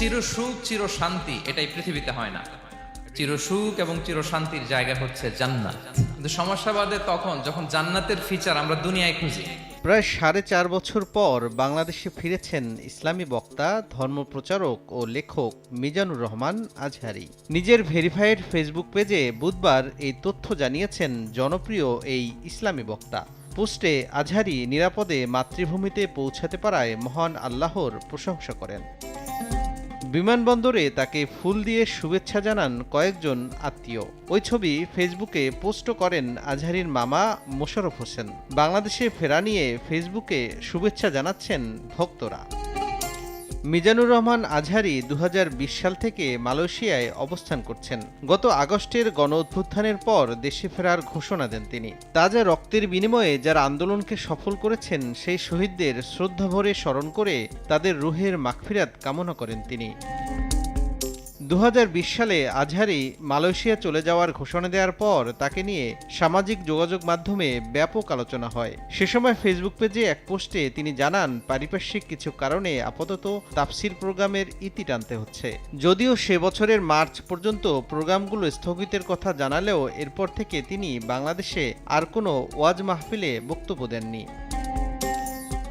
চিরসুখ চির শান্তি এটাই পৃথিবীতে হয় না। চিরসুখ এবং চিরশান্তির জায়গা হচ্ছে জান্নাত। কিন্তু সমস্যা বাদে তখন যখন জান্নাতের ফিচার আমরা দুনিয়ায় খুঁজি, প্রায় সাড়ে চার বছর পর বাংলাদেশে ফিরেছেন ইসলামী বক্তা, ধর্মপ্রচারক ও লেখক মিজানুর রহমান আজহারি। নিজের ভেরিফাইড ফেসবুক পেজে বুধবার এই তথ্য জানিয়েছেন জনপ্রিয় এই ইসলামী বক্তা। পোস্টে আজহারি নিরাপদে মাতৃভূমিতে পৌঁছাতে পারায় মহান আল্লাহর প্রশংসা করেন। বিমানবন্দরে তাকে ফুল দিয়ে শুভেচ্ছা জানান কয়েকজন আত্মীয়। ওই ছবি ফেসবুকে পোস্ট করেন আজহারির মামা মোশারফ হোসেন। বাংলাদেশে ফেরা নিয়ে ফেসবুকে শুভেচ্ছা জানাচ্ছেন ভক্তরা। মিজানুর রহমান আজহারি দু সাল থেকে মালয়েশিয়ায় অবস্থান করছেন। গত আগস্টের গণ অভ্যুত্থানের পর দেশে ফেরার ঘোষণা দেন তিনি। তাজা রক্তের বিনিময়ে যারা আন্দোলনকে সফল করেছেন, সেই শহীদদের শ্রদ্ধাভরে স্মরণ করে তাদের রুহের মাগফিরাত কামনা করেন তিনি। দু হাজার বিশ সালে আজহারি মালয়েশিয়া চলে যাওয়ার ঘোষণা দেওয়ার পর তাকে নিয়ে সামাজিক যোগাযোগ মাধ্যমে ব্যাপক আলোচনা হয়। সে সময় ফেসবুক পেজে এক পোস্টে তিনি জানান, পারিপার্শ্বিক কিছু কারণে আপাতত তাফসির প্রোগ্রামের ইতি টানতে হচ্ছে। যদিও সে বছরের মার্চ পর্যন্ত প্রোগ্রামগুলো স্থগিতের কথা জানালেও এরপর থেকে তিনি বাংলাদেশে আর কোনো ওয়াজ মাহফিলে বক্তব্য দেননি।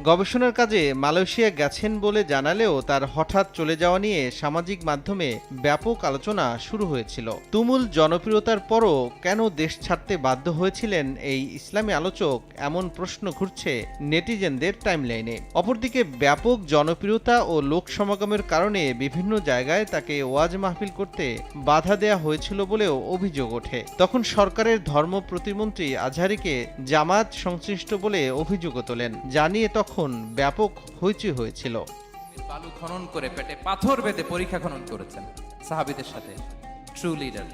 গবেষণার কাজে মালয়েশিয়া গেছেন বলে জানালেও তার হঠাৎ চলে যাওয়া নিয়ে সামাজিক মাধ্যমে ব্যাপক আলোচনা শুরু হয়েছিল। তুমুল জনপ্রিয়তার পরও কেন দেশ ছাড়তে বাধ্য হয়েছিলেন এই ইসলামী আলোচক এমন প্রশ্ন ঘুরছে নেটিজেনদের টাইমলাইনে। অপরদিকে ব্যাপক জনপ্রিয়তা ও লোক সমাগমের কারণে বিভিন্ন জায়গায় তাকে ওয়াজ মাহফিল করতে বাধা দেয়া হয়েছিল বলেও অভিযোগ ওঠে। তখন সরকারের ধর্ম প্রতিমন্ত্রী আজহারিকে জামাত সংশ্লিষ্ট বলে অভিযোগও তোলেন। জানিয়ে তখন ব্যাপক হইচই হয়েছিল। বালু খনন করে পেটে পাথর বেঁধে পরীক্ষা খনন করেছেন সাহাবিদের সাথে ট্রু লিডার